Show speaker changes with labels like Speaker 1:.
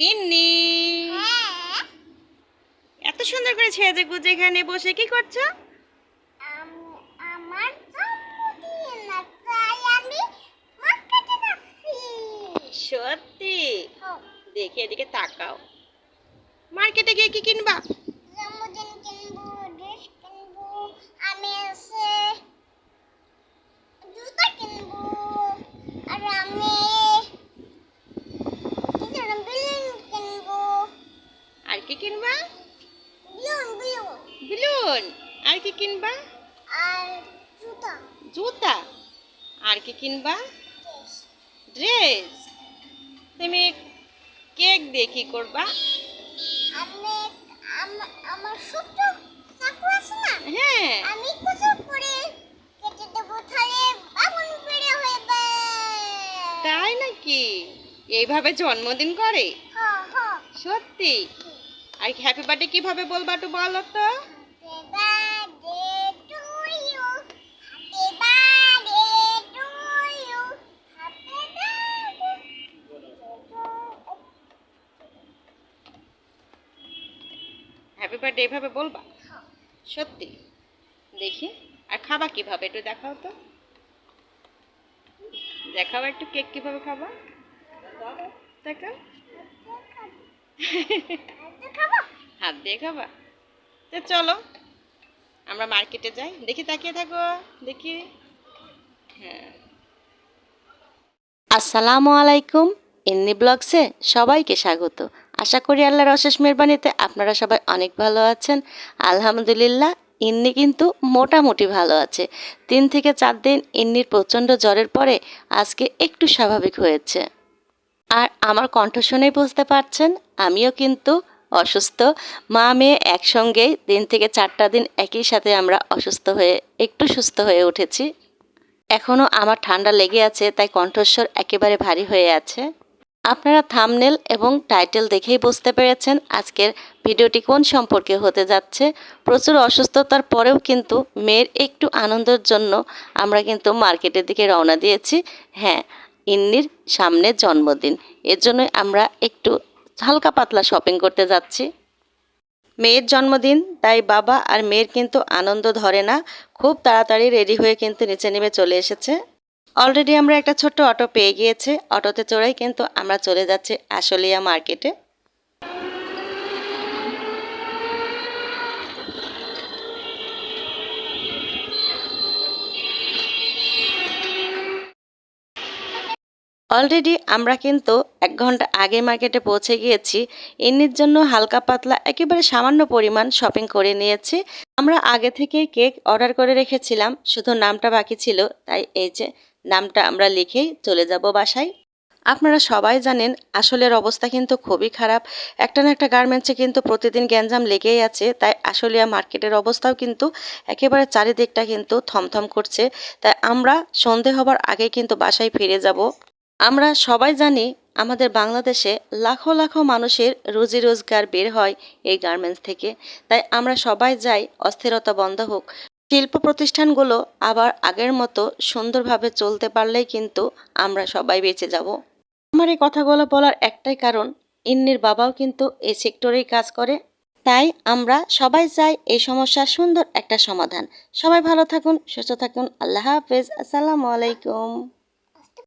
Speaker 1: ইন্নি।
Speaker 2: হ্যাঁ।
Speaker 1: এত সুন্দর করে ছেজে গুজে এখানে বসে কি করছ? সত্যি? দেখে এদিকে তাকাও। মার্কেটে গিয়ে কি কিনবা?
Speaker 2: কিনবো ড্রেস কিনবো আমি আছে জুতা কিনবো আর আমি কি যেন বেলুন কিনবো
Speaker 1: আর কি কিনবা?
Speaker 2: বেলুন
Speaker 1: আর কি কিনবা?
Speaker 2: জুতা।
Speaker 1: জুতা। আর কি কিনবা?
Speaker 2: ড্রেস
Speaker 1: তুমি কেক দিয়ে কি করবা?
Speaker 2: আমি আমার ছোট্ট চাকু আছে না?
Speaker 1: হ্যাঁ।
Speaker 2: আমি কিছু করে কেটে দেবো তাহলে আগুন বেড়ে
Speaker 1: তাই নাকি? এইভাবে জন্মদিন করে? সত্যি? আর হ্যাপি বার্থডে কীভাবে বলবা একটু বলো তো? হ্যাপি বার্থডে এভাবে বলবা? সত্যি? দেখি। আর খাবা কীভাবে? একটু দেখাও তো। দেখাও একটু কেক কীভাবে খাবা? দেখাও। হাত দিয়ে খাবা। তো চলো, আমরা মার্কেটে যাই। দেখি তাকিয়ে থাকো, দেখি। হ্যাঁ। আসসালামু আলাইকুম ইন্নি ব্লগসে সবাইকে স্বাগত। আশা করি আল্লাহর অশেষ মেহরবানিতে আপনারা সবাই অনেক ভালো আছেন। আলহামদুলিল্লাহ ইন্নি কিন্তু মোটামুটি ভালো আছে। তিন থেকে চার দিন ইন্নির প্রচণ্ড জ্বরের পরে আজকে একটু স্বাভাবিক হয়েছে। আর আমার কণ্ঠ শুনেই বুঝতে পারছেন, আমিও কিন্তু অসুস্থ। মা, মেয়ে একসঙ্গেই দিন থেকে চারটা দিন একই সাথে আমরা অসুস্থ হয়ে, একটু সুস্থ হয়ে উঠেছি। এখনও আমার ঠান্ডা লেগে আছে, তাই কণ্ঠস্বর একেবারে ভারী হয়ে আছে। আপনারা থামনেল এবং টাইটেল দেখেই বুঝতে পেরেছেন আজকের ভিডিওটি কোন সম্পর্কে হতে যাচ্ছে। প্রচুর অসুস্থতার পরেও কিন্তু মেয়ের একটু আনন্দের জন্য আমরা কিন্তু মার্কেটের দিকে রওনা দিয়েছি। হ্যাঁ ইন্নির সামনে জন্মদিন। এর জন্যই আমরা একটু হালকা পাতলা শপিং করতে যাচ্ছি। মেয়ের জন্মদিন, তাই বাবা আর মেয়ের কিন্তু আনন্দ ধরে না। খুব তাড়াতাড়ি রেডি হয়ে কিন্তু নিচে নেমে চলে এসেছে। অলরেডি আমরা একটা ছোট্ট অটো পেয়ে গিয়েছে। অটোতে চড়াই কিন্তু আমরা চলে যাচ্ছি আশুলিয়া মার্কেটে। অলরেডি আমরা কিন্তু এক ঘণ্টা আগে মার্কেটে পৌঁছে গিয়েছি। ইন্নির জন্য হালকা পাতলা, একেবারে সামান্য পরিমাণ শপিং করে নিয়েছি। আমরা আগে থেকেই কেক অর্ডার করে রেখেছিলাম, শুধু নামটা বাকি ছিল, তাই এই যে নামটা আমরা লিখেই চলে যাব বাসায়। আপনারা সবাই জানেন, আসলের অবস্থা কিন্তু খুবই খারাপ। একটা না একটা গার্মেন্টসে কিন্তু প্রতিদিন গ্যাঞ্জাম লেগেই আছে, তাই আশুলিয়া মার্কেটের অবস্থাও কিন্তু একেবারে চারিদিকটা কিন্তু থমথম করছে। তাই আমরা সন্ধে হবার আগে কিন্তু বাসায় ফিরে যাব। আমরা সবাই জানি আমাদের বাংলাদেশে লাখো লাখো মানুষের রুজি রোজগার বের হয় এই গার্মেন্টস থেকে। তাই আমরা সবাই যাই অস্থিরতা বন্ধ হোক। শিল্প প্রতিষ্ঠানগুলো আবার আগের মতো সুন্দরভাবে চলতে পারলেই কিন্তু আমরা সবাই বেঁচে যাব। আমার এই কথাগুলো বলার একটাই কারণ, ইন্নির বাবাও কিন্তু এই সেক্টরেই কাজ করে। তাই আমরা সবাই চাই এই সমস্যার সুন্দর একটা সমাধান। সবাই ভালো থাকুন, সুস্থ থাকুন। আল্লাহ হাফেজ। আসসালামু আলাইকুম।